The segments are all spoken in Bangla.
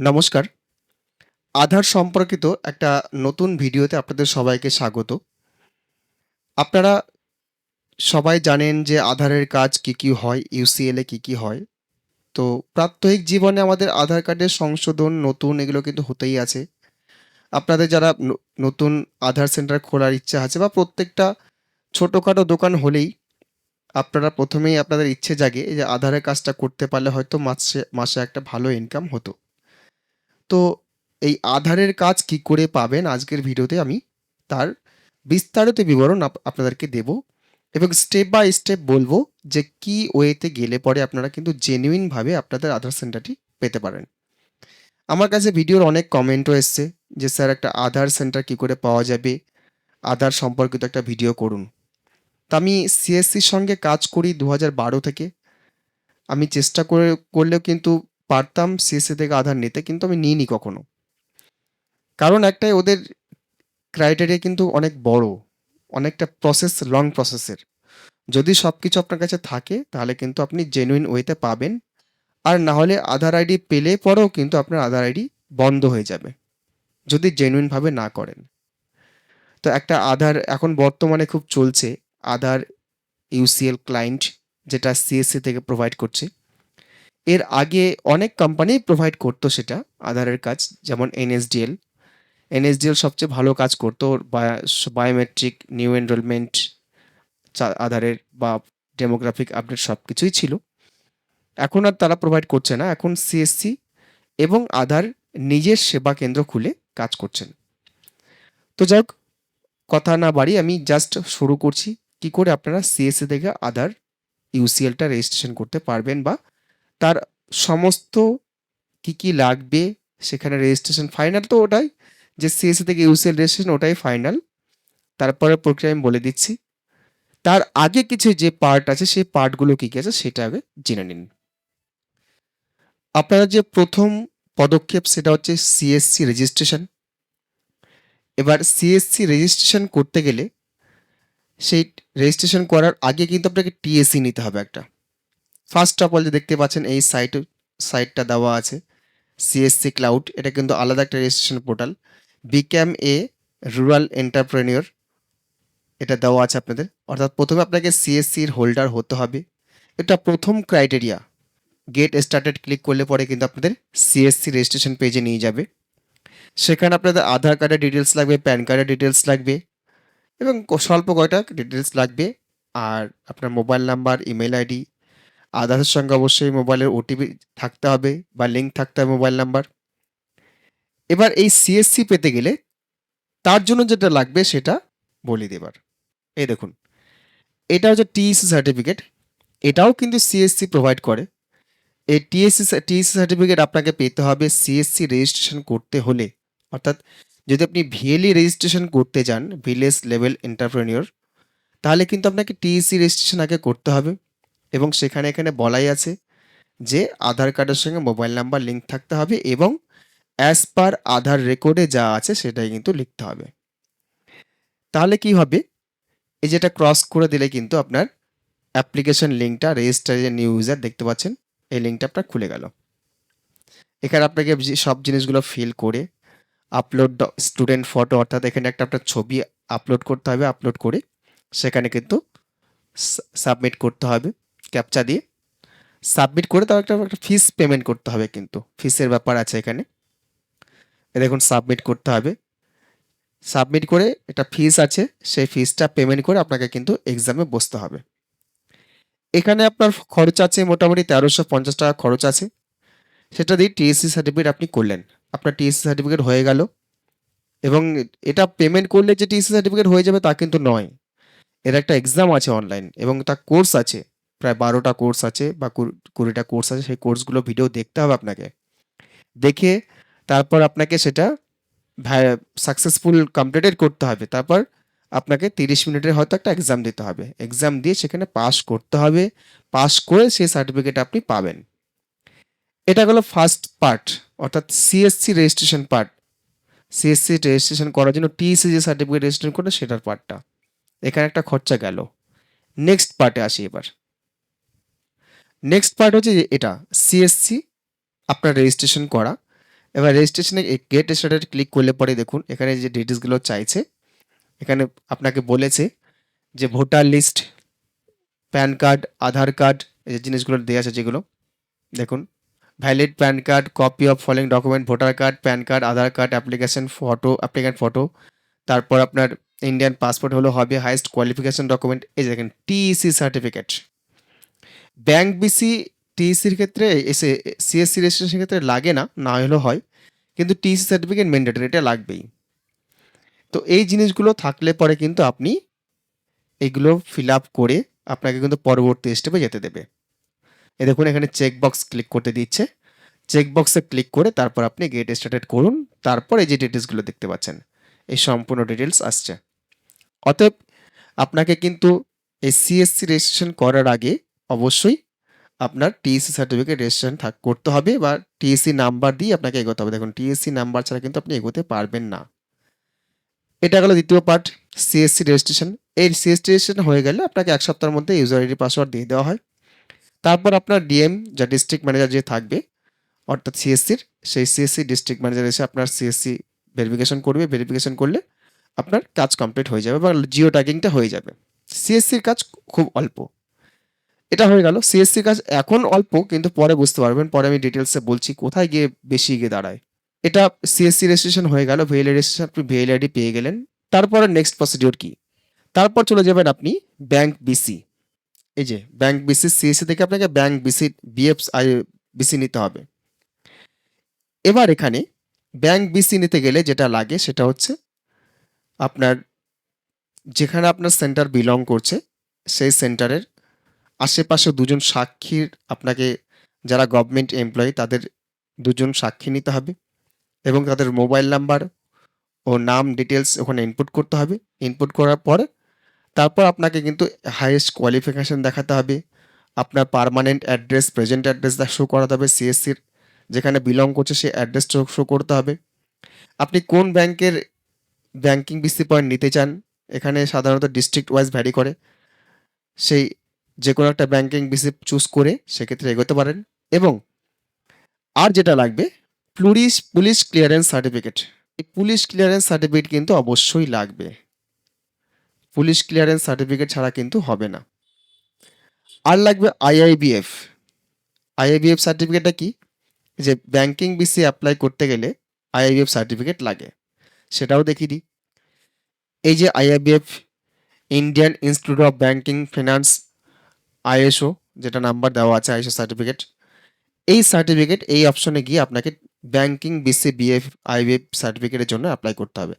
নমস্কার। আধার সম্পর্কিত একটা নতুন ভিডিওতে আপনাদের সবাইকে স্বাগত। আপনারা সবাই জানেন যে আধারের কাজ কি কি হয় ইউসিএল কি কি হয়। তো প্রাত্যহিক জীবনে আমাদের আধার কার্ডের সংশোধন নতুন এগুলো কিন্তু হতেই আছে। আপনাদের যারা নতুন আধার সেন্টার খোলার ইচ্ছা আছে বা প্রত্যেকটা ছোটোখাটো দোকান হলেই আপনারা প্রথমেই আপনাদের ইচ্ছে জাগে যে আধারের কাজটা করতে পারলে হয়তো মাসে মাসে একটা ভালো ইনকাম হতো। তো এই আধারের কাজ কি করে পাবেন আজকের ভিডিওতে আমি তার বিস্তারিত বিবরণ আপ- আপনাদেরকে দেব এবং স্টেপ বাই স্টেপ বলব যে কি ওয়েতে গেলে পরে আপনারা কিন্তু জেনুইনভাবে আপনাদের আধার সেন্টারটি পেতে পারেন। আমার কাছে ভিডিওর অনেক কমেন্টও এসছে যে, স্যার, একটা আধার সেন্টার কি করে পাওয়া যাবে? আধার সম্পর্কিত একটা ভিডিও করুন। তা আমি সিএসসির সঙ্গে কাজ করি দু থেকে। আমি চেষ্টা করে, করলেও কিন্তু পারতাম সিএসসি থেকে আধার নিতে, কিন্তু আমি নিইনি কখনো। কারণ একটাই, ওদের ক্রাইটেরিয়া কিন্তু অনেক বড়, অনেকটা প্রসেস লং প্রসেসের যদি সব কিছু আপনার কাছে থাকে, তাহলে কিন্তু আপনি জেনুইন ওয়েতে পাবেন। আর না হলে আধার আইডি পেলে পরেও কিন্তু আপনার আধার আইডি বন্ধ হয়ে যাবে, যদি জেনুইনভাবে না করেন। তো একটা আধার এখন বর্তমানে খুব চলছে, আধার ইউসিএল ক্লায়েন্ট যেটা সিএসসি থেকে প্রোভাইড করছে। এর আগে অনেক কোম্পানি প্রোভাইড করতো সেটা আধারের কাজ, যেমন এনএসডিএল এনএসডিএল সবচেয়ে ভালো কাজ করতো বায়োমেট্রিক নিউ এনরোলমেন্ট আধারের বা ডেমোগ্রাফিক আপডেট সব কিছুই ছিল। এখন আর তারা প্রোভাইড করছে না, এখন সিএসসি এবং আধার নিজের সেবা কেন্দ্র খুলে কাজ করছেন। তো যাই হোক, কথা না বাড়ি আমি জাস্ট শুরু করছি। কি করে আপনারা সিএসসি থেকে আধার ইউসিএলটা রেজিস্ট্রেশন করতে পারবেন বা তার সমস্ত কি কি লাগবে সেখানে রেজিস্ট্রেশন ফাইনাল তো ওটাই, যে সিএসসি থেকে ইউসিএল রেজিস্ট্রেশন ওটাই ফাইনাল তারপরে প্রক্রিয়া আমি বলে দিচ্ছি। তার আগে কিছু যে পার্ট আছে, সেই পার্টগুলো কী কী আছে সেটা আগে জেনে নিন। আপনারা যে প্রথম পদক্ষেপ সেটা হচ্ছে সিএসসি রেজিস্ট্রেশন এবার সিএসসি রেজিস্ট্রেশন করতে গেলে সেই রেজিস্ট্রেশন করার আগে কিন্তু আপনাকে টিএসসি নিতে হবে একটা। ফার্স্ট অফ অল যে দেখতে পাচ্ছেন, এই সাইট সাইটটা দেওয়া আছে সিএসসি ক্লাউড এটা কিন্তু আলাদা একটা registration portal become a rural entrepreneur এটা দেওয়া আছে আপনাদের। অর্থাৎ প্রথমে আপনাকে সিএসসির হোল্ডার হতে হবে। এটা প্রথম ক্রাইটেরিয়া গেট স্টার্টেড ক্লিক করলে পরে কিন্তু আপনাদের সিএসসি রেজিস্ট্রেশন পেজে নিয়ে যাবে। সেখানে আপনাদের আধার কার্ডের ডিটেলস লাগবে প্যান কার্ডের ডিটেলস লাগবে, এবং স্বল্প কয়টা ডিটেলস লাগবে, আর আপনার মোবাইল নাম্বার ইমেল আইডি আধারের সঙ্গে অবশ্যই মোবাইলের ওটিপি থাকতে হবে বা লিঙ্ক থাকতে হবে মোবাইল নাম্বার এবার এই সিএসসি পেতে গেলে তার জন্য যেটা লাগবে সেটা বলি দেবার এই দেখুন, এটা হচ্ছে টিএসসি সার্টিফিকেট এটাও কিন্তু সিএসসি প্রোভাইড করে। এই টিএসসি টিএসসি সার্টিফিকেট আপনাকে পেতে হবে সিএসসি রেজিস্ট্রেশন করতে হলে। অর্থাৎ যদি আপনি ভিএলই রেজিস্ট্রেশন করতে যান ভিলেজ লেভেল এন্টারপ্রেনিওর তাহলে কিন্তু আপনাকে টিএসসি রেজিস্ট্রেশন আগে করতে হবে। এবং সেখানে এখানে বলাই আছে যে আধার কার্ডের সঙ্গে মোবাইল নাম্বার লিঙ্ক থাকতে হবে এবং অ্যাজ পার আধার রেকর্ডে যা আছে সেটাই কিন্তু লিখতে হবে। তাহলে কি হবে? এই যেটা ক্রস করে দিলে কিন্তু আপনার অ্যাপ্লিকেশন লিঙ্কটা রেজিস্টার নিউ ইউজার দেখতে পাচ্ছেন, এই লিঙ্কটা আপনার খুলে গেল। এখানে আপনাকে যে সব জিনিসগুলো ফিল করে আপলোড স্টুডেন্ট ফটো অর্থাৎ এখানে একটা আপনার ছবি আপলোড করতে হবে আপলোড করে সেখানে কিন্তু সাবমিট করতে হবে। ক্যাপচা দিয়ে সাবমিট করে তার একটা একটা ফিস পেমেন্ট করতে হবে কিন্তু। ফিসের ব্যাপার আছে এখানে। দেখুন সাবমিট করতে হবে। সাবমিট করে একটা ফিস আছে, সেই ফিসটা পেমেন্ট করে আপনাকে কিন্তু এক্সামে বসতে হবে। এখানে আপনার খরচ আছে মোটামুটি তেরোশো পঞ্চাশ টাকা খরচ আছে। সেটা দিয়ে টিএসসি সার্টিফিকেট আপনি করলেন। আপনার টিএসসি সার্টিফিকেট হয়ে গেল। এবং এটা পেমেন্ট করলে যে টিএসসি সার্টিফিকেট হয়ে যাবে তা কিন্তু নয়। এর একটা এক্সাম আছে অনলাইন এবং তার কোর্স আছে। প্রায় বারোটা কোর্স আছে বা কুড়ি- কুড়িটা কোর্স আছে, সেই কোর্সগুলো ভিডিও দেখতে হবে আপনাকে। দেখে তারপর আপনাকে সেটা সাকসেসফুল কমপ্লিটেড করতে হবে। তারপর আপনাকে তিরিশ মিনিটের হয়তো একটা এক্সাম দিতে হবে। এক্সাম দিয়ে সেখানে পাস করতে হবে। পাস করে সেই সার্টিফিকেট আপনি পাবেন। এটা হলো ফার্স্ট পার্ট অর্থাৎ CSC registration part CSC registration করার জন্য টিএসসি যে সার্টিফিকেট রেজিস্ট্রেশন করে সেটার পার্টটা এখানে একটা খরচা গেল। নেক্সট পার্টে আসি এবার। নেক্সট পার্ট হচ্ছে যে এটা সিএসসি আপনার রেজিস্ট্রেশন করা। এবার রেজিস্ট্রেশনে গেট স্টার্টেড ক্লিক করলে পরে দেখুন, এখানে যে ডিটেলসগুলো চাইছে, এখানে আপনাকে বলেছে যে voter list PAN card Aadhaar card এই যে জিনিসগুলো দেওয়া আছে যেগুলো, দেখুন। Valid PAN card copy of following document voter card PAN card Aadhaar card application photo applicant photo তারপর আপনার ইন্ডিয়ান পাসপোর্ট হলো, হবে হাইস্ট কোয়ালিফিকেশন ডকুমেন্ট এই দেখেন টিইসি সার্টিফিকেট ব্যাংক বিসি টিইসির ক্ষেত্রে এসে, সিএসসি রেজিস্ট্রেশনের ক্ষেত্রে লাগে না না হলেও হয়। কিন্তু টিইসি সার্টিফিকেট ম্যান্ডেটরি এটা লাগবেই। তো এই জিনিসগুলো থাকলে পরে কিন্তু আপনি এগুলো ফিল আপ করে আপনাকে কিন্তু পরবর্তী স্টেপে যেতে দেবে। এ দেখুন, এখানে চেক বক্স ক্লিক করতে দিচ্ছে। চেক বক্সে ক্লিক করে তারপর আপনি গেট স্টার্টেড করুন। তারপর এই যে ডিটেলসগুলো দেখতে পাচ্ছেন, এই সম্পূর্ণ ডিটেলস আসছে। অতএব আপনাকে কিন্তু এই সিএসসি রেজিস্ট্রেশন করার আগে অবশ্যই আপনার টিএসসি সার্টিফিকেট রেজিস্ট্রেশন থাক, করতে হবে বা টিএসসি নাম্বার দিয়ে আপনাকে এগোতে হবে। দেখুন টিএসসি নাম্বার ছাড়া কিন্তু আপনি এগোতে পারবেন না। এটা গেল দ্বিতীয় পার্ট সিএসসি রেজিস্ট্রেশন এই সিএসসি রেজিস্ট্রেশন হয়ে গেলে আপনাকে এক সপ্তাহের মধ্যে ইউজার আইডি পাসওয়ার্ড দিয়ে দেওয়া হয়। তারপর আপনার ডিএম যা ডিস্ট্রিক্ট ম্যানেজার যে থাকবে, অর্থাৎ সিএসসির সেই সিএসসি ডিস্ট্রিক্ট ম্যানেজার এসে আপনার সিএসসি ভেরিফিকেশন করবে। ভেরিফিকেশন করলে আপনার কাজ কমপ্লিট হয়ে যাবে বা জিও ট্যাগিংটা হয়ে যাবে। সিএসসির কাজ খুব অল্প। এটা হয়ে গেল। সিএসসি কাজ এখন অল্প, কিন্তু পরে বুঝতে পারবেন। পরে আমি ডিটেলসে বলছি কোথায় গিয়ে বেশি গিয়ে দাঁড়ায়। এটা সিএসসি রেজিস্ট্রেশন হয়ে গেল ভিএল রেজিস্ট্রেশন আপনি ভিএল আইডি পেয়ে গেলেন। তারপরে নেক্সট প্রসিডিওর কি? তারপর চলে যাবেন আপনি ব্যাংক বিসি এই যে ব্যাংক বিসি সিএসসি থেকে আপনাকে bank BC BF I BC নিতে হবে। এবার এখানে ব্যাংক বিসি নিতে গেলে যেটা লাগে সেটা হচ্ছে আপনার যেখানে আপনার সেন্টার বিলং করছে, সেই সেন্টারের আশেপাশে দুজন সাক্ষীর আপনাকে যারা গভর্নমেন্ট এমপ্লয়ি তাদের দুজন সাক্ষী নিতে হবে এবং তাদের মোবাইল নাম্বার ও নাম ডিটেলস ওখানে ইনপুট করতে হবে। ইনপুট করার পর তারপর আপনাকে কিন্তু হাইয়েস্ট কোয়ালিফিকেশান দেখাতে হবে। আপনার permanent address present address show করাতে হবে সিএসসির যেখানে বিলং করছে সেই অ্যাড্রেস শো করতে হবে। আপনি কোন ব্যাংকের ব্যাংকিং বিসি পয়েন্ট নিতে চান, এখানে সাধারণত ডিস্ট্রিক্ট ওয়াইজ ভ্যারি করে। সেই যে কোনো একটা ব্যাংকিং বিসি চুজ করে সেক্ষেত্রে এগোতে পারেন। এবং আর যেটা লাগবে পুলিশ পুলিশ ক্লিয়ারেন্স সার্টিফিকেট এই পুলিশ ক্লিয়ারেন্স সার্টিফিকেট কিন্তু অবশ্যই লাগবে। পুলিশ ক্লিয়ারেন্স সার্টিফিকেট ছাড়া কিন্তু হবে না। আর লাগবে আইআইবিএফ আইআইবিএফ সার্টিফিকেটটা কি? যে ব্যাংকিং বিসি অ্যাপ্লাই করতে গেলে আইআইবিএফ সার্টিফিকেট লাগে। সেটাও দেখিয়ে দিই। এই যে IIBF Indian institute of banking finance ISO যেটা নাম্বার দেওয়া আছে আইএসও সার্টিফিকেট এই সার্টিফিকেট এই অপশনে গিয়ে আপনাকে ব্যাংকিং বিসি বিএফ আইবিএফ সার্টিফিকেটের জন্য অ্যাপ্লাই করতে হবে।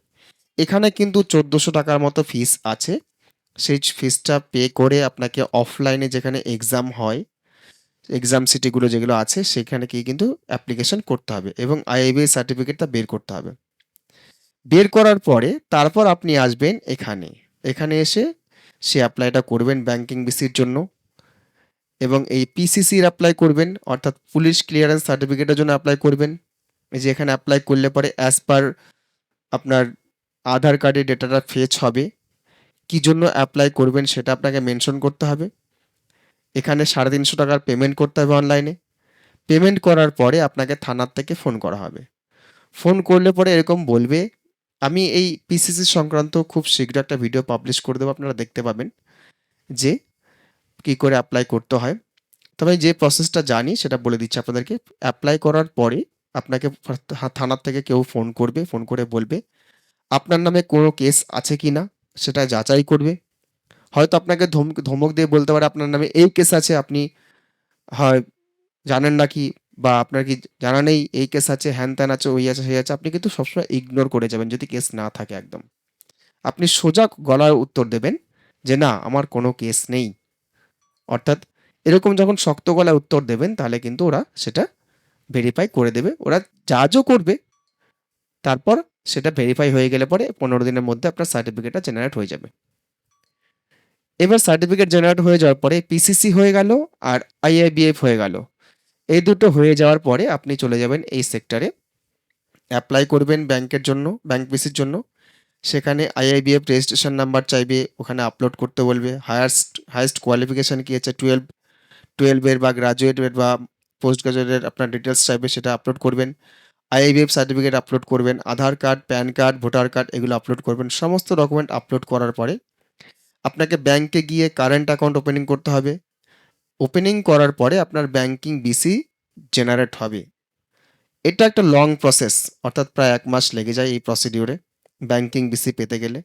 এখানে কিন্তু চোদ্দোশো টাকার মতো ফিস আছে। সেই ফিসটা পে করে আপনাকে অফলাইনে যেখানে এক্সাম হয় এক্সাম সিটিগুলো যেগুলো আছে, সেখানে গিয়ে কিন্তু অ্যাপ্লিকেশন করতে হবে এবং আইআইবি সার্টিফিকেটটা বের করতে হবে। বের করার পরে তারপর আপনি আসবেন এখানে। এখানে এসে সে অ্যাপ্লাইটা করবেন ব্যাংকিং বিসির জন্য। এবং এই পিসিসির অ্যাপ্লাই করবেন, অর্থাৎ পুলিশ ক্লিয়ারেন্স সার্টিফিকেটের জন্য অ্যাপ্লাই করবেন। এই যে এখানে অ্যাপ্লাই করলে পরে অ্যাজ পার আপনার আধার কার্ডের ডেটাটা ফেচ হবে। কি জন্য অ্যাপ্লাই করবেন সেটা আপনাকে মেনশন করতে হবে। এখানে সাড়ে তিনশো টাকার পেমেন্ট করতে হবে অনলাইনে পেমেন্ট করার পরে আপনাকে থানার থেকে ফোন করা হবে। ফোন করলে পরে এরকম বলবে, আমি এই পিসিসি সংক্রান্ত খুব শীঘ্র একটা ভিডিও পাবলিশ করে দেবো। আপনারা দেখতে পাবেন যে কী করে অ্যাপ্লাই করতে হয়। তবে যে প্রসেসটা জানি সেটা বলে দিচ্ছি আপনাদেরকে। অ্যাপ্লাই করার পরে আপনাকে থানার থেকে কেউ ফোন করবে ফোন করে বলবে, আপনার নামে কোনো কেস আছে কি না? সেটা যাচাই করবে। হয়তো আপনাকে ধমক ধমক দিয়ে বলতে পারে, আপনার নামে এই কেস আছে, আপনি হয় জানেন না কি? বা আপনার কি জানা নেই, এই কেস আছে, হ্যান ত্যান আছে, ওই আছে, সেই আছে। আপনি কিন্তু সবসময় ইগনোর করে যাবেন যদি কেস না থাকে একদম। আপনি সোজা গলায় উত্তর দেবেন যে, না, আমার কোনো কেস নেই। অর্থাৎ এরকম যখন শক্ত গলায় উত্তর দেবেন, তাহলে কিন্তু ওরা সেটা ভেরিফাই করে দেবে। ওরা জাজও করবে। তারপর সেটা ভেরিফাই হয়ে গেলে পরে পনেরো দিনের মধ্যে আপনার সার্টিফিকেটটা জেনারেট হয়ে যাবে। এবার সার্টিফিকেট জেনারেট হয়ে যাওয়ার পরে পিসিসি হয়ে গেল আর আইআইবিএফ হয়ে গেল। এই দুটো হয়ে যাওয়ার পরে আপনি চলে যাবেন এই সেক্টরে অ্যাপ্লাই করবেন ব্যাংকের জন্য ব্যাংক পিসির জন্য। সেখানে আইআইবিএফ রেজিস্ট্রেশন নাম্বার চাইবে, ওখানে আপলোড করতে বলবে। হায়াস্ট হায়েস্ট কোয়ালিফিকেশান কী আছে? টুয়েলভ টুয়েলভের বা গ্রাজুয়েটের বা পোস্ট গ্রাজুয়েটের আপনার ডিটেলস চাইবে, সেটা আপলোড করবেন। আইআইবিএফ সার্টিফিকেট আপলোড করবেন। Aadhaar card PAN card voter card এগুলো আপলোড করবেন। সমস্ত ডকুমেন্ট আপলোড করার পরে আপনাকে ব্যাংকে গিয়ে কারেন্ট অ্যাকাউন্ট ওপেনিং করতে হবে। ওপেনিং করার পরে আপনার ব্যাংকিং বিসি জেনারেট হবে। এটা একটা লং প্রসেস অর্থাৎ প্রায় এক মাস লেগে যায় এই প্রসিডিওরে ব্যাংকিং বিসি পেতে গেলে,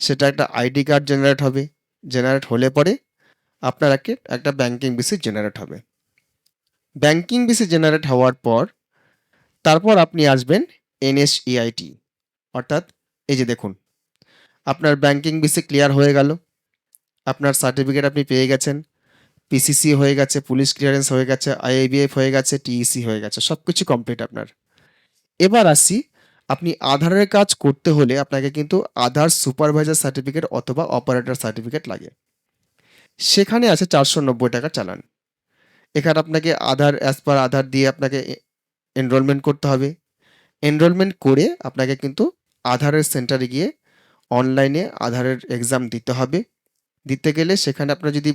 সেটা একটা আইডি কার্ড জেনারেট হবে। জেনারেট হলে পরে আপনার একটা একটা ব্যাংকিং বিসি জেনারেট হবে। ব্যাংকিং বিসি জেনারেট হওয়ার পর, তারপর আপনি আসবেন এনএসইআইটি অর্থাৎ এই যে দেখুন, আপনার ব্যাংকিং বিসি ক্লিয়ার হয়ে গেল। আপনার সার্টিফিকেট আপনি পেয়ে গেছেন। পিসিসি হয়ে গেছে পুলিশ ক্লিয়ারেন্স হয়ে গেছে আইআইবিএফ হয়ে গেছে টিইসি হয়ে গেছে সব কিছু কমপ্লিট আপনার। এবার আসি আপনি আধারের কাজ করতে হলে আপনাকে কিন্তু আধার সুপারভাইজার সার্টিফিকেট অথবা অপারেটর সার্টিফিকেট লাগে। সেখানে আছে চারশো নব্বই টাকা চালান। এখানে আপনাকে আধার অ্যাজ পার আধার দিয়ে আপনাকে এনরোলমেন্ট করতে হবে। এনরোলমেন্ট করে আপনাকে কিন্তু আধারের সেন্টারে গিয়ে অনলাইনে আধারের এক্সাম দিতে হবে। দিতে গেলে সেখানে আপনার যদি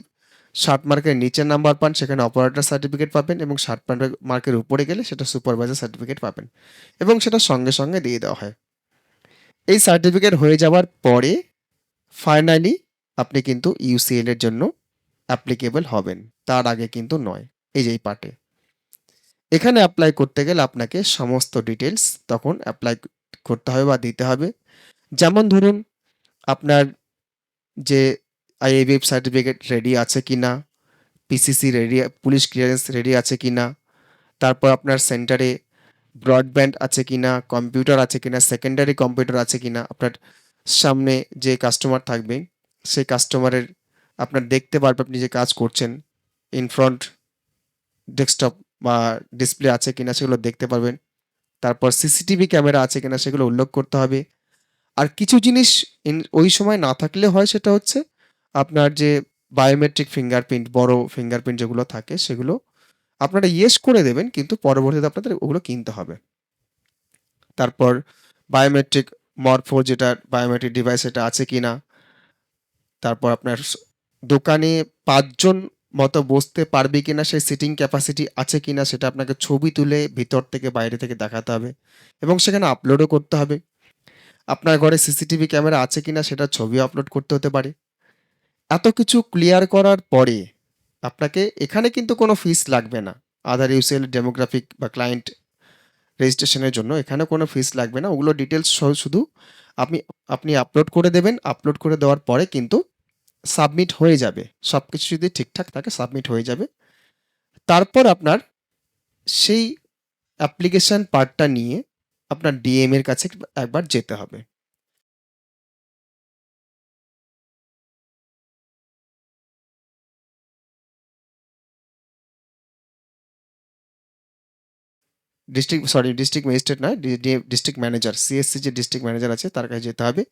ষাট মার্কের নিচের নাম্বার পান, সেখানে অপারেটর সার্টিফিকেট পাবেন এবং ষাট মার্কের উপরে গেলে সেটা সুপারভাইজার সার্টিফিকেট পাবেন এবং সেটা সঙ্গে সঙ্গে দিয়ে দেওয়া হয়। এই সার্টিফিকেট হয়ে যাওয়ার পরে ফাইনালি আপনি কিন্তু ইউসিএল এর জন্য অ্যাপ্লিকেবল হবেন। তার আগে কিন্তু নয়, এই যে পার্টে। এখানে অ্যাপ্লাই করতে গেলে আপনাকে সমস্ত ডিটেলস তখন অ্যাপ্লাই করতে হবে বা দিতে হবে। যেমন ধরুন, আপনার যে আইএবিএফ সার্টিফিকেট রেডি আছে কি না? PCC ready police clearance ready আছে কি না? তারপর আপনার সেন্টারে ব্রডব্যান্ড আছে কি না? কম্পিউটার আছে কি না? সেকেন্ডারি কম্পিউটার আছে কি না? আপনার সামনে যে কাস্টমার থাকবে, সেই কাস্টমারের আপনার দেখতে পারবে আপনি যে কাজ করছেন ইন ফ্রন্ট ডেস্কটপ বা ডিসপ্লে আছে কিনা সেগুলো দেখতে পারবেন। তারপর সিসিটিভি ক্যামেরা আছে কিনা সেগুলো উল্লেখ করতে হবে। আর কিছু জিনিস ওই সময় না থাকলে হয় সেটা হচ্ছে আপনার যে বায়োমেট্রিক ফিঙ্গারপ্রিন্ট বড় ফিঙ্গারপ্রিন্ট যেগুলো থাকে, সেগুলো আপনারা ইয়েস করে দেবেন, কিন্তু পরবর্তীতে আপনাদের ওগুলো কিনতে হবে। তারপর বায়োমেট্রিক মরফো যেটা বায়োমেট্রিক ডিভাইস এটা আছে কি না তারপর আপনার দোকানে পাঁচজন মতো বসতে পারবে কিনা, সেই সিটিং ক্যাপাসিটি আছে কিনা, সেটা আপনাকে ছবি তুলে ভিতর থেকে বাইরে থেকে দেখাতে হবে এবং সেখানে আপলোডও করতে হবে। আপনার ঘরে সিসিটিভি ক্যামেরা আছে কিনা, সেটা ছবি আপলোড করতে হতে পারে। এত কিছু ক্লিয়ার করার পরে আপনাকে এখানে কিন্তু কোনো ফিস লাগবে না। আধার ইউসেল ডেমোগ্রাফিক বা ক্লায়েন্ট রেজিস্ট্রেশনের জন্য এখানে কোনো ফিস লাগবে না। ওগুলো ডিটেলস শুধু আপনি আপনি আপলোড করে দেবেন। আপলোড করে দেওয়ার পরে কিন্তু সাবমিট হয়ে যাবে। সব কিছু যদি ঠিকঠাক থাকে সাবমিট হয়ে যাবে। তারপর আপনার সেই অ্যাপ্লিকেশান পার্টটা নিয়ে আপনার ডিএম এর কাছে একবার যেতে হবে। ডিস্ট্রিক্ট সরি ডিস্ট্রিক্ট ম্যাজিস্ট্রেট নয় ডিস্ট্রিক্ট ম্যানেজার সিএসসি যে ডিস্ট্রিক্ট ম্যানেজার আছে, তার কাছে যেতে হবে।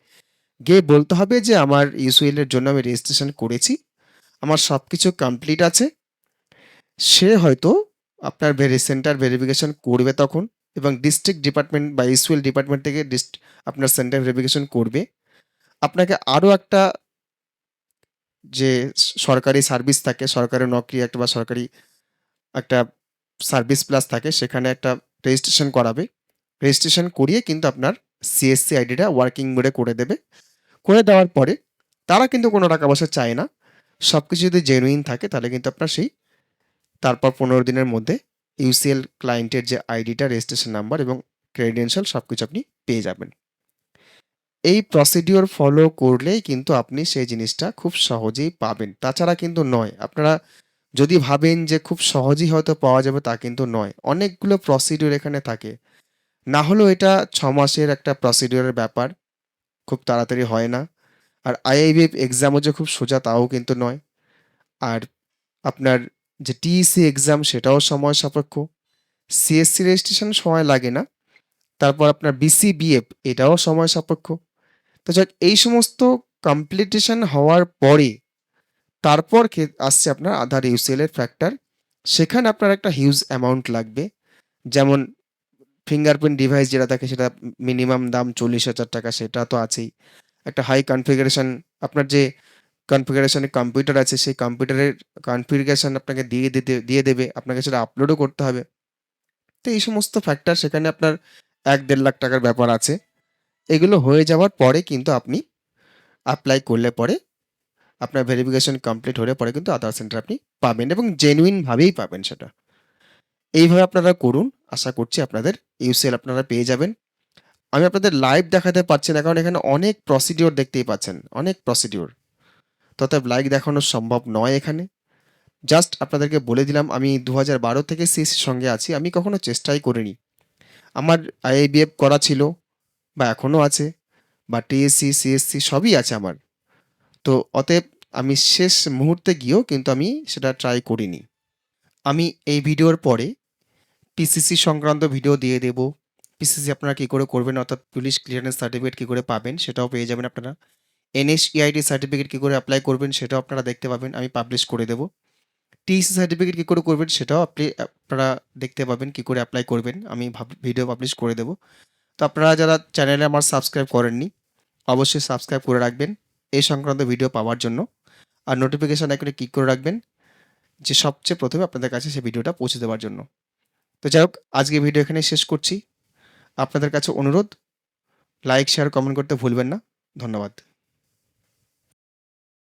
গিয়ে বলতে হবে যে আমার ইউসুএল এর জন্য আমি রেজিস্ট্রেশন করেছি, আমার সব কিছু কমপ্লিট আছে। সে হয়তো আপনার ভেরি সেন্টার ভেরিফিকেশন করবে তখন এবং ডিস্ট্রিক্ট ডিপার্টমেন্ট বা ইউসুএল ডিপার্টমেন্ট থেকে আপনার সেন্টার ভেরিফিকেশন করবে। আপনাকে আরও একটা যে সরকারি সার্ভিস থাকে, সরকারি নকরি একটা বা সরকারি একটা সার্ভিস প্লাস থাকে, সেখানে একটা রেজিস্ট্রেশন করাবে। রেজিস্ট্রেশন করিয়ে কিন্তু আপনার সিএসসি আইডিটা ওয়ার্কিং মোডে করে দেবে। করে দেওয়ার পরে তারা কিন্তু কোনো টাকা পয়সা চায় না। সব কিছু যদি জেনুইন থাকে তাহলে কিন্তু আপনার সেই তারপর পনেরো দিনের মধ্যে ইউসিএল ক্লায়েন্টের যে আইডিটা রেজিস্ট্রেশন নাম্বার এবং ক্রেডেনশিয়াল সব কিছু আপনি পেয়ে যাবেন। এই প্রসিডিওর ফলো করলেই কিন্তু আপনি সেই জিনিসটা খুব সহজেই পাবেন। তাছাড়া কিন্তু নয়, আপনারা যদি ভাবেন যে খুব সহজেই হয়তো পাওয়া যাবে তা কিন্তু নয়। অনেকগুলো প্রসিডিওর এখানে থাকে। না হলেও এটা ছ মাসের একটা প্রসিডিওরের ব্যাপার। খুব তাড়াতাড়ি হয় না। আর আইআইবিএফ এক্সামও যে খুব সোজা তাও কিন্তু নয়। আর আপনার যে টিইসি এক্সাম সেটাও সময় সাপেক্ষ। সিএসসি রেজিস্ট্রেশন সময় লাগে না। তারপর আপনার বিসিবিএফ এটাও সময় সাপেক্ষ। তো যাক, এই সমস্ত কমপ্লিটেশন হওয়ার পরে তারপর আসছে আপনার আধার ইউসিএল এর ফ্যাক্টর সেখানে আপনার একটা হিউজ অ্যামাউন্ট লাগবে। যেমন ফিঙ্গারপ্রিন্ট ডিভাইস যেটা থাকে, সেটা মিনিমাম দাম চল্লিশ হাজার টাকা, সেটা তো আছেই। একটা হাই কনফিগারেশন আপনার যে কনফিগারেশনের কম্পিউটার আছে, সেই কম্পিউটারের কনফিগারেশন আপনাকে দিয়ে দিতে, দিয়ে দেবে। আপনাকে সেটা আপলোডও করতে হবে। তো এই সমস্ত ফ্যাক্টর সেখানে আপনার এক দেড় লাখ টাকার ব্যাপার আছে। এগুলো হয়ে যাওয়ার পরে কিন্তু আপনি অ্যাপ্লাই করলে পরে আপনার ভেরিফিকেশন কমপ্লিট হলে পরে কিন্তু আধার সেন্টার আপনি পাবেন এবং জেনুইনভাবেই পাবেন সেটা। এইভাবে আপনারা করুন, আশা করছি আপনাদের ইউসিএল আপনারা পেয়ে যাবেন। আমি আপনাদের লাইভ দেখাতে পারছি না, কারণ এখানে অনেক প্রসিডিওর দেখতেই পাচ্ছেন, অনেক প্রসিডিওর তথাপ লাইভ দেখানো সম্ভব নয় এখানে। জাস্ট আপনাদেরকে বলে দিলাম, আমি দু হাজার বারো থেকে সিএসসির সঙ্গে আছি, আমি কখনো চেষ্টাই করিনি। আমার আইএবিএফ করা ছিল, বা এখনও আছে, বা টিএসসি সিএসসি সবই আছে আমার। তো অতএব আমি শেষ মুহূর্তে গিয়েও কিন্তু আমি সেটা ট্রাই করিনি। আমি এই ভিডিওর পরে পিসিসি সংক্রান্ত ভিডিও দিয়ে দেব। পিসিসি আপনারা কী করে করবেন, অর্থাৎ পুলিশ ক্লিয়ারেন্স সার্টিফিকেট কী করে পাবেন, সেটাও পেয়ে যাবেন আপনারা। এনএসইআইডি সার্টিফিকেট কী করে অ্যাপ্লাই করবেন, সেটাও আপনারা দেখতে পাবেন, আমি পাবলিশ করে দেবো। টিসি সার্টিফিকেট কী করে করবেন, সেটাও আপনি, আপনারা দেখতে পাবেন কী করে অ্যাপ্লাই করবেন, আমি ভিডিও পাবলিশ করে দেবো। তো আপনারা যারা চ্যানেলে আমার সাবস্ক্রাইব করেননি, অবশ্যই সাবস্ক্রাইব করে রাখবেন। এই সংক্রান্ত ভিডিও পাওয়ার জন্য। আর নোটিফিকেশান আইকনে ক্লিক করে রাখবেন, যে সবচেয়ে প্রথমে আপনাদের কাছে সেই ভিডিওটা পৌঁছে দেওয়ার জন্য। তো যাই হোক, আজকে ভিডিও এখানে শেষ করছি। আপনাদের কাছে অনুরোধ লাইক শেয়ার কমেন্ট করতে ভুলবেন না। ধন্যবাদ।